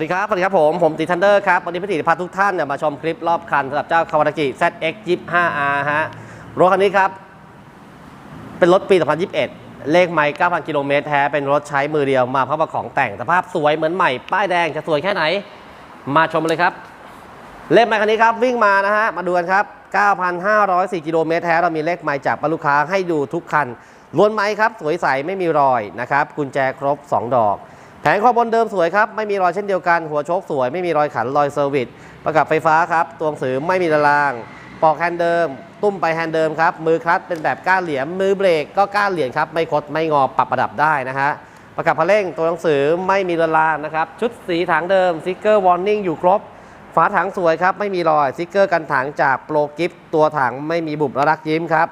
วัสดีครับ สวัสดีครับผม ผมติทันเดอร์ครับ วันนี้พี่ติพาทุกท่านเนี่ยมาชมคลิปรอบคันสำหรับเจ้าคาวาตากิ ZX 25R ฮะ รถคันนี้ครับ เป็นรถปี 2021 เลขไมล์9,000 กิโลเมตรแท้ เป็นรถใช้มือเดียวมาพร้อมกับของแต่งสภาพสวยเหมือนใหม่ ป้ายแดงจะสวยแค่ไหน มาชมเลยครับ เลขไมล์คันนี้ครับ วิ่งมานะฮะ มาดูกันครับ 9,504 กิโลเมตรแท้ เรามีเลขไมล์จากลูกค้าให้ดูทุกคันล้วนไม้ครับ สวยใสไม่มีรอยนะครับ กุญแจครบ 2 ดอก แผงคอบนเดิมสวยครับ ไม่มีรอยเช่นเดียวกัน หัวโชคสวย ไม่มีรอยขันรอยเซอร์วิสประกับไฟฟ้าครับ ตัวหนังสือไม่มีละลาง ปอกแฮนด์เดิม ตุ้มไปแฮนด์เดิมครับ มือคลัตช์เป็นแบบก้านเหลี่ยม มือเบรกก็ก้านเหลี่ยมครับ ไม่คดไม่งอปรับประดับได้นะฮะ ประกับพะเร่งตัวหนังสือไม่มีละลางนะครับ ชุดสีถังเดิมสติกเกอร์วอร์นิ่งอยู่ครบ ฝาถังสวยครับ ไม่มีรอยสติกเกอร์กันถังจากโปรกิฟตัวถังไม่มีบุบและรักยิ้มครับ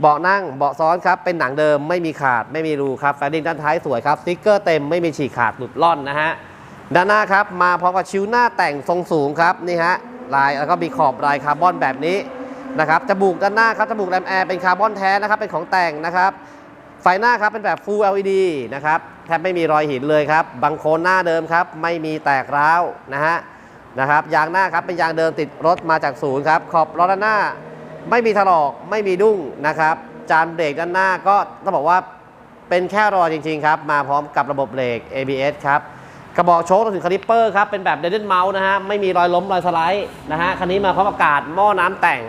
เบาะนั่งเบาะซ้อนครับ เป็นหนังเดิมไม่มีขาดไม่มีรูครับแฟนดิ้งด้านท้ายสวยครับสติ๊กเกอร์เต็มไม่มีฉีกขาดหลุดล่อนนะฮะด้านหน้าครับมาพร้อมกับชิ้วหน้าแต่งทรงสูงครับนี่ฮะลายแล้วก็มีขอบลายคาร์บอนแบบนี้นะครับจมูกด้านหน้าครับจมูกแรมแอร์เป็นคาร์บอนแท้นะครับเป็นของแต่งนะครับไฟหน้าครับเป็นแบบ Full LED นะครับแทบไม่มีรอยหินเลยครับบังโคนหน้าเดิมครับไม่มีแตกร้าวนะฮะนะครับยางหน้าครับเป็นยางเดิมติดรถมาจากศูนย์ครับขอบล้อด้านหน้า ไม่มีถลอกไม่มีดุ้งนะครับ จานเบรกด้านหน้าก็ต้องบอกว่าเป็นแค่รอจริง ๆ ครับ มาพร้อมกับระบบเบรก ABS ครับกระบอกโชครวถึงคาลิปเปอร์ครับ เป็นแบบเดนเมาส์นะฮะ ไม่มีรอยล้มรอยสไลด์นะฮะ คันนี้มาพร้อมอากาศหม้อน้ำแต่ง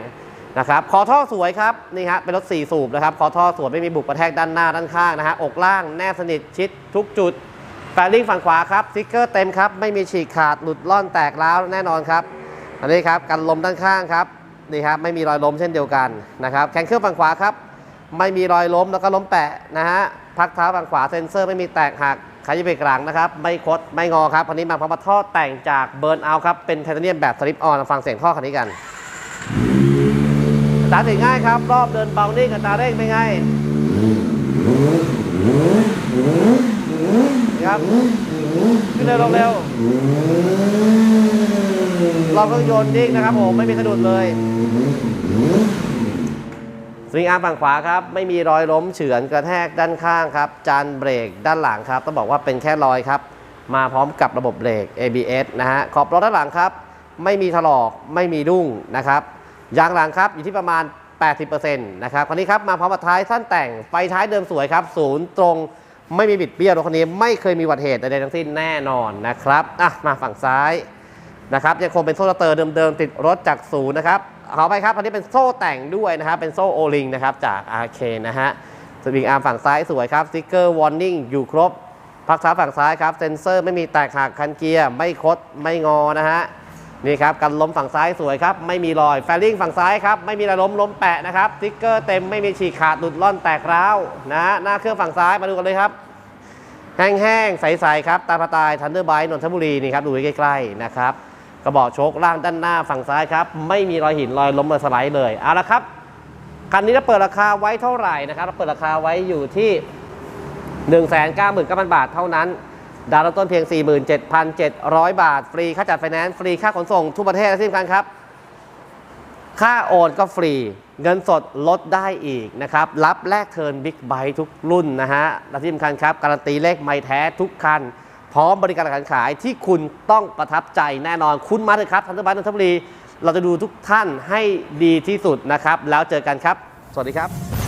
นะครับคอท่อสวยครับ นี่ฮะ เป็นรถ 4 สูบนะครับคอท่อสวยไม่มีบุกกระแทกด้านหน้าด้านข้างนะฮะ อกล่างแนบสนิทชิดทุกจุดแฟลิงฝั่งขวาครับสติกเกอร์เต็มครับ ไม่มีฉีกขาดหลุดล่อนแตกร้าวแน่นอนครับ อันนี้ครับกันลมด้านข้างครับ นี่ครับไม่มีรอยล้มเช่นเดียวกันนะครับแข็งเครื่องฝั่งขวาครับ ไม่มีรอยล้มแล้วก็ล้มแปะนะฮะพักเท้าฝั่งขวาเซ็นเซอร์ไม่มีแตกหักขยับไปกลางนะครับ ไม่คดไม่งอครับคันนี้มาพร้อมกับท่อแต่งจากเบิร์นเอาครับ เป็นไทเทเนียมแบบสลิปออนฟังเสียงท่อคันนี้กันสตาร์ทติดง่ายครับ รอบเดินเบานิ่งกับตาเร่งเป็นไงนี่ครับขึ้นเร็วลงเร็ว รอบเครื่องยนต์นิ่งนะครับผมไม่มีสะดุดเลยสวิงอาร์มฝั่งขวาครับไม่มีรอยล้มเฉือนกระแทกด้านข้างครับจานเบรกด้านหลังครับต้องบอกว่าเป็นแค่รอยครับมาพร้อมกับระบบเบรก ABS นะฮะขอบรถด้านหลังครับ ไม่มีถลอกไม่มีดุ้งนะครับยางหลังครับอยู่ที่ประมาณ 80%นะครับคันนี้ครับมาพร้อมกับท้ายสั้นแต่งไฟท้ายเดิมสวยครับศูนย์ตรงไม่มีบิดเบี้ยวรถคันนี้ไม่เคยมีอุบัติเหตุใดๆทั้งสิ้นแน่นอนนะครับอะมาฝั่งซ้าย นะครับยังคงเป็นโซ่สเตอร์เดิมๆติดรถจากศูนย์นะครับขอไปครับอันนี้เป็นโซ่แต่งด้วยนะครับเป็นโซ่โอลิงนะครับจาก RK นะฮะสวิงอาร์มฝั่งซ้ายสวยครับสติ๊กเกอร์วอร์นิ่งอยู่ครบพักเท้าฝั่งซ้ายครับเซนเซอร์ไม่มีแตกหักคันเกียร์ไม่คดไม่งอนะฮะนี่ครับกันล้มฝั่งซ้ายสวยครับไม่มีรอยแฟลลิ่งฝั่งซ้ายครับไม่มีระล้มล้มแปะนะครับสติ๊กเกอร์เต็มไม่มีฉีกขาดหลุดล่อนแตกร้าวนะหน้าเครื่องฝั่งซ้ายมาดูกันเลยครับแห้งๆใสๆครับตาพตายทันเดอร์ไบนนทบุรีนี่ครับดูใกล้ๆนะครับ กระบอกโชคล่างด้านหน้าฝั่งซ้ายครับ ไม่มีรอยหินรอยล้มรอยสไลด์เลยเอาละครับคันนี้เราเปิดราคาไว้เท่าไหร่นะครับเราเปิดราคาไว้อยู่ที่1 9 9 0 0 0บาทเท่านั้น ดาวน์ต้นเพียง 47,700 บาท ฟรีค่าจัดไฟแนนซ์ฟรีค่าขนส่งทุกประเทศและที่สำคัญครับ ค่าโอนก็ฟรี เงินสดลดได้อีกนะครับ รับแลกเทิร์นบิ๊กไบค์ทุกรุ่นนะฮะและที่สำคัญครับ การันตีเลขไม่แท้ทุกคัน พร้อมบริการการขายที่คุณต้องประทับใจแน่นอนคุณมาเถอะครับทันเดอร์บัตนนทบุรี เราจะดูทุกท่านให้ดีที่สุดนะครับ แล้วเจอกันครับ สวัสดีครับ